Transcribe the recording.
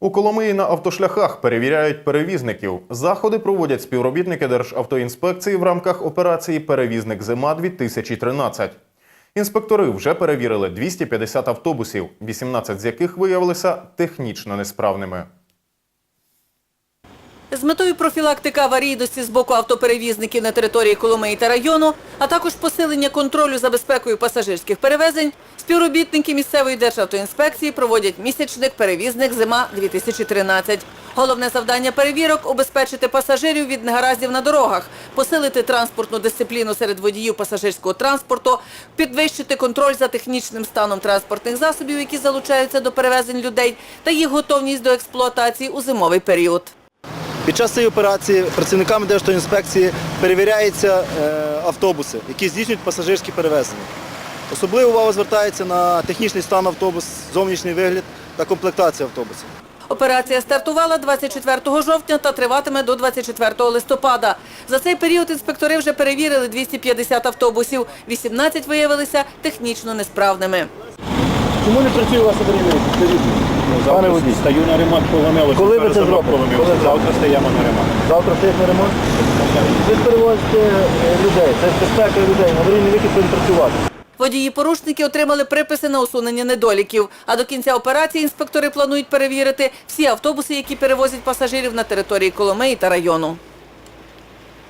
У Коломиї на автошляхах перевіряють перевізників. Заходи проводять співробітники Державтоінспекції в рамках операції Перевізник зима 2013 Інспектори вже перевірили 250 автобусів, 18 з яких виявилися технічно несправними. З метою профілактики аварійності з боку автоперевізників на території Коломиї та району, а також посилення контролю за безпекою пасажирських перевезень, співробітники місцевої державтоінспекції проводять місячник «Перевізник зима-2013». Головне завдання перевірок – обезпечити пасажирів від негараздів на дорогах, посилити транспортну дисципліну серед водіїв пасажирського транспорту, підвищити контроль за технічним станом транспортних засобів, які залучаються до перевезень людей, та їх готовність до експлуатації у зимовий період. Під час цієї операції працівниками Державтоінспекції перевіряються е, автобуси, які здійснюють пасажирські перевезення. Особлива увага звертається на технічний стан автобуса, зовнішній вигляд та комплектацію автобуса. Операція стартувала 24 жовтня та триватиме до 24 листопада. За цей період інспектори вже перевірили 250 автобусів. 18 виявилися технічно несправними. Чому не працює ваша перевірка? Пане водій, Стаю на ремонт поломилося. Коли ви це зробите? Коли Завтра стаємо на ремонт. завтра стоїть на ремонт. Ви перевозите е, людей, це безпека людей, аварійний вихід повинен працювати. Водії-порушники отримали приписи на усунення недоліків. А до кінця операції інспектори планують перевірити всі автобуси, які перевозять пасажирів на території Коломиї та району.